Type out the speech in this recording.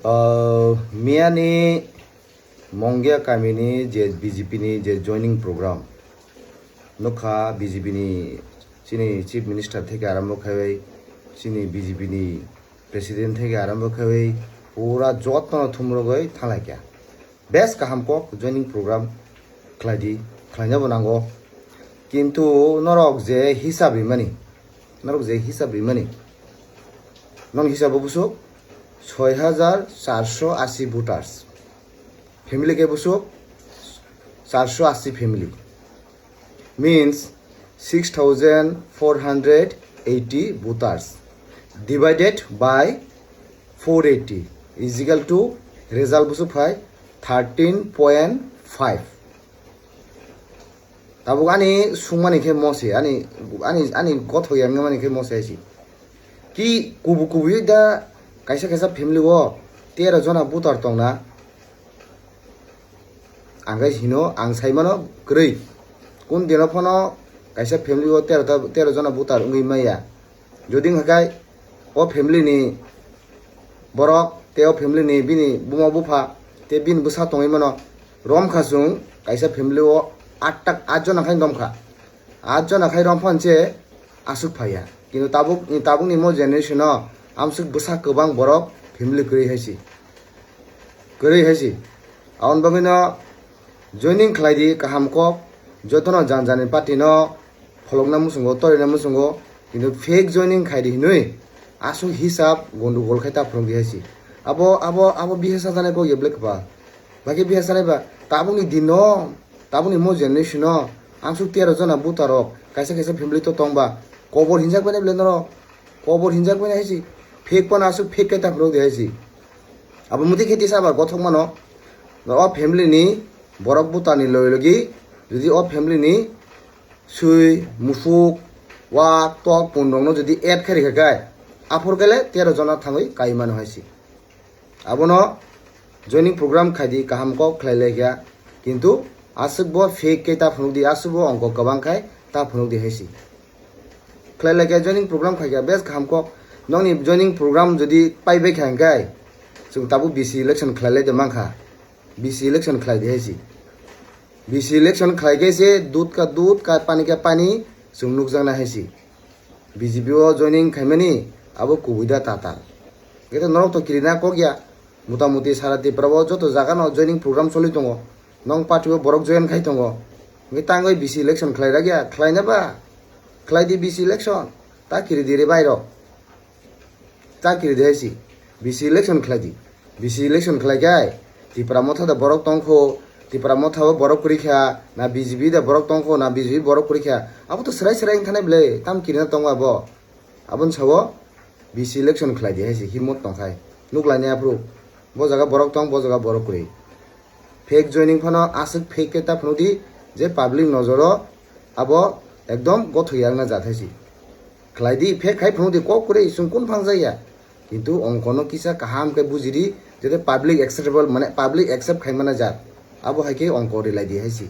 મિયાની મોંઘ્યા કામીની જે બીજેપીની જે joining programme નોખા બીજેપીની ચીની ચીફ મિનિસ્ટર થેકે આરંભ ખાઈ ચીની બીજેપીની প্রেসিডেন্ট থেকে আরম্ভ করে পুরা যত্ন থুমরো গই থালাইকা বেশ কাহাম কক জয়নিং প্রোগ্রাম খেলাইদি খেলাইনাবো নাঙ্গো কিন্তু নরক যে হিসাব ইমানি নরক যে হিসাব ইমানি নং হিসাব বুসুক ছয় হাজার চারশো আশি ভোটার্স। ফ্যামিলিকে বুসুক চারশো আশি family. means 6480 voters divided by 480 is equal to result busu phai 13.5 তাবো আনি সুমানি খে মসে, আনি আনি আনি গথ ইয়াং মানি খে মসে আইছি। কি কুবু কুবু দা কাইসা ফ্যামিলি ও তেরো জনা বুতার তং না আঙ্গাই হিনো আং সাইমানো গ্রৈ কোন দিন ফোনো কাইসা ফ্যামিলি ও তেরোটা তেরো জনা বুতার উঙ্গি মাইয়া যদি হাকাই ও family ni borok te o family ni bini buma bufa te bin busa tongai mano rom khasung kaisa family o attak atjon akhai domkha atjon akhai rom phanche asuk phaya কিন্তু তাবুক তাবুক ni mo amsuk busa kobang borok family kri haisi kri haisi aun bagino joining khlaidi kaham kok jotono janjani party no folokna musungo torina musungo কিন্তু fake joining খাইদি নই আসু হিসাব গন্ডগোল খাইতা ফ্রংদি হাসি আবো আবো আবো বিহেসা জানাই কো ইবলে খবা বাকি বিহেসা নাইবা তাবুনি দিন তাবুনি মো জেনারেশন আমসু তেরো জনা বুতারক কাইসা কাইসা ফ্যামিলি তো তংবা কবর হিনজাক বানাই বলে নর কবর হিনজাক বানাই হাসি ফেক পানা আসু ফেক খাইতা ফ্রংদি হাসি আবো মুতি খেতি সাবা গথক মানো অ ফ্যামিলিনি বরক বুতানি লই লগি, যদি অ ফ্যামিলিনি সুই মুফুক ওয়াক টক পনেরো যদি এড খারি খাই আফর গেলে তেরো জনা থাঙই কাই মানুষ হয়েছি আবনো জয়নিং প্রোগ্রাম খাইদি কাহাম কক খাইলে গিয়া, কিন্তু আসুকব ফেক কে তা ফুনুক দি আসুব অঙ্ক গবাং খাই, তা ফুনুক দি হয়েছি খাইলে গিয়া জয়নিং প্রোগ্রাম খাই গিয়া বেশ কাহাম नंनि जॉइनिंग प्रोग्राम जदि पाइबाय खांगाय जों दाबो बि सि इलेक्सन खालायलायदों मांखा बि सि इलेक्सन खालायदो हेसि बि सि इलेक्सन खालायगैसे दुध का दुध का पानी का पानी जों नुकजांना हेसि बि जे पिआव जॉइनिंग खायमानि आबो कुबुदा ताता गेटा नरक तो किरिना कगिया মোটামুটি সারা ত্রিপুরাও যত জায়গা ন জয়নিং প্রোগ্রাম চলি দো নং পার্টিও বরক জয়েন খাই দো ওই তাঙ্গই বিসি ইলেকশন খাইরা গিয়া খাইনাবা খাইদি বিসি ইলেকশন তা কিরে দিরে বাইর তা কিরি দিয়েছি বিসি ইলেকশন খালাইদি বিসি ইলেকশন খালাইগাই ত্রিপুরা মথাদা বরক তংখো ত্রিপুরা মথাও বরক পরীক্ষা না বিজেপি দা বরক তংখো না বিজেপি বরক পরীক্ষা আবো তো সেরাই সেরাই থানাই বলে তাম কিরিনা দङ আবো আবন সাবো বিসি ইলেকশন খালাইদি হাইছি হিমত তংখাই নুকলাইনাया প্রুফ ব জায়গা বরক তং ব জায়গা বরক করি ফেক জয়নিং ফানো আসুক ফেক কেতা ফনুদি যে পাবলিক নজর আবো একদম গথইয়াংনা জাথাইছি খালাইদি ফেক খাই ফনুদি কক করে ইসুং কোন ফাংজাইয়া কিন্তু অঙ্কনো কিসা কাহামকে বুঝিদি যাতে পাবলিক একসেপ্টেবল মানে পাবলিক একসেপ্ট খাই মানে যাত আবো হাইকে অঙ্ক রিলাই দিয়ে হাইছি